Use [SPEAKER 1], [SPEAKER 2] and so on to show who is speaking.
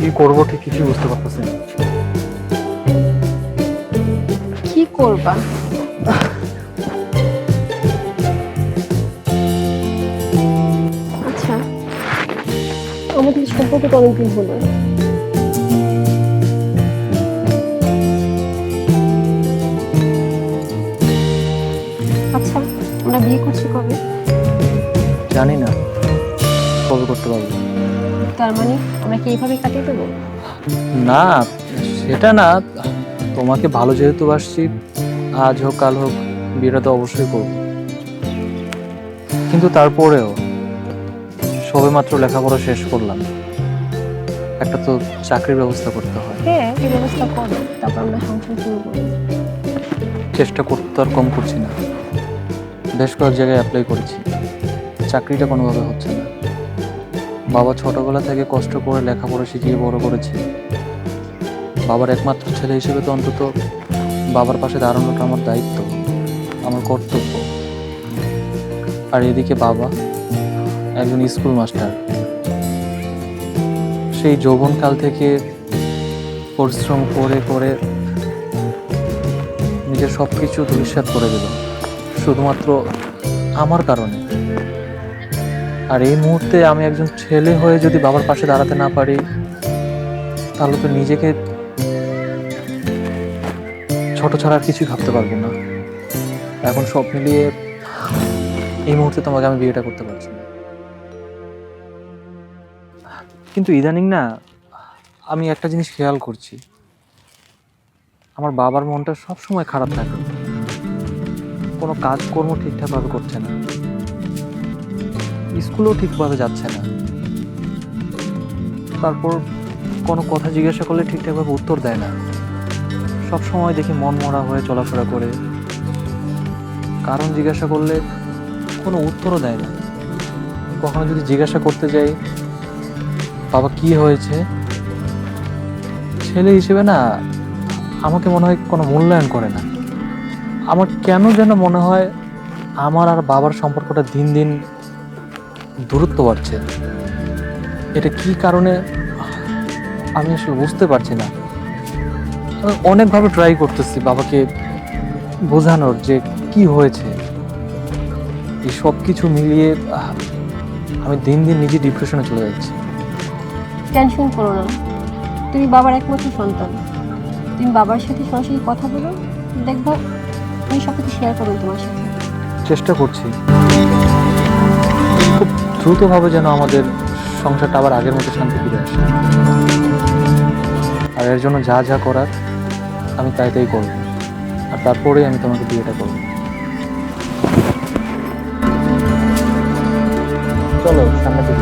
[SPEAKER 1] কি করব ঠিক কিছুই বুঝতে পারতেছি না।
[SPEAKER 2] কি করবা? আচ্ছা। আমাদের সম্পর্ক তো অনেকদিন হলো আচ্ছা আমরা বিয়ে করছি কবে?
[SPEAKER 1] জানি না। কবে করতে পারব?
[SPEAKER 2] তার মানে আমরা কি এইভাবে কাটিয়ে দেবো?
[SPEAKER 1] না সেটা না। তোমাকে ভালো যেহেতু আসছি আজ হোক কাল হোক বিয়েটা তো অবশ্যই করব। কিন্তু তারপরেও সবে মাত্র লেখাপড়া শেষ করলাম। একটা তো চাকরির ব্যবস্থা করতে হয়।
[SPEAKER 2] হ্যাঁ এই ব্যবস্থা করো তারপর আমরা সংসার শুরু করি।
[SPEAKER 1] চেষ্টা করতে আর কম করছি না। বেশ কয়েক জায়গায় অ্যাপ্লাই করেছি। চাকরিটা কোনোভাবে হচ্ছে না। বাবা ছোটবেলা থেকে কষ্ট করে লেখাপড়া শিখিয়ে বড় করেছে। বাবার একমাত্র ছেলে হিসেবে তো অন্তত বাবার পাশে দাঁড়ানোটা আমার দায়িত্ব, আমার কর্তব্য। আর এদিকে বাবা একজন স্কুল মাস্টার। সেই যৌবনকাল থেকে পরিশ্রম করে করে নিজের সব কিছু ধূলিসাৎ করে দিল। শুধুমাত্র আমার কারণে। আর এই মুহূর্তে আমি একজন ছেলে হয়ে যদি বাবার পাশে দাঁড়াতে না পারি, তাহলে তো নিজেকে ছোট ছাড়া আর কিছুই ভাবতে পারব না। এখন সব মিলিয়ে এই মুহূর্তে তোমাকে আমি বিয়েটা করতে পারছি না। কিন্তু ইদানিং না, আমি একটা জিনিস খেয়াল করছি। আমার বাবার মনটা সব সময় খারাপ থাকে। কোনো কাজকর্ম ঠিকঠাকভাবে করছে না। স্কুলেও ঠিকভাবে যাচ্ছে না। তারপর কোনো কথা জিজ্ঞাসা করলে ঠিকঠাকভাবে উত্তর দেয় না। সব সময় দেখি মন মরা হয়ে চলাফেরা করে। কারণ জিজ্ঞাসা করলে কোনো উত্তরও দেয় না। কখনো যদি জিজ্ঞাসা করতে যাই, বাবা, কি হয়েছে? ছেলে হিসেবে না, আমাকে মনে হয় কোনো মূল্যায়ন করে না। আমার কেন যেন মনে হয়, আমার আর বাবার সম্পর্কটা দিন দিন দূরত্ব বাড়ছে। এটা কি কারণে? আমি আসলে বুঝতে পারছি না। অনেকভাবে ট্রাই করতেছি বাবাকে বোঝানোর যে কি হয়েছে। এই সব কিছু মিলিয়ে আমি দিন দিন নিজে ডিপ্রেশনে চলে যাচ্ছি।
[SPEAKER 2] টেনশন করো না। তুমি বাবার একমাত্র সন্তান। তুমি বাবার সাথে সরাসরি কথা বলো। দেখব উনি সব কিছু শেয়ার করবেন তোমার সাথে।
[SPEAKER 1] চেষ্টা করছি। দ্রুতভাবে যেন আমাদের সংসারটা আবার আগের মতো শান্তি ফিরে আসে। আর এর জন্য যা যা করার, আমি তাই তাই করব। আর তারপরেই আমি তোমাকে বিয়েটা করব। চলো, সামনে।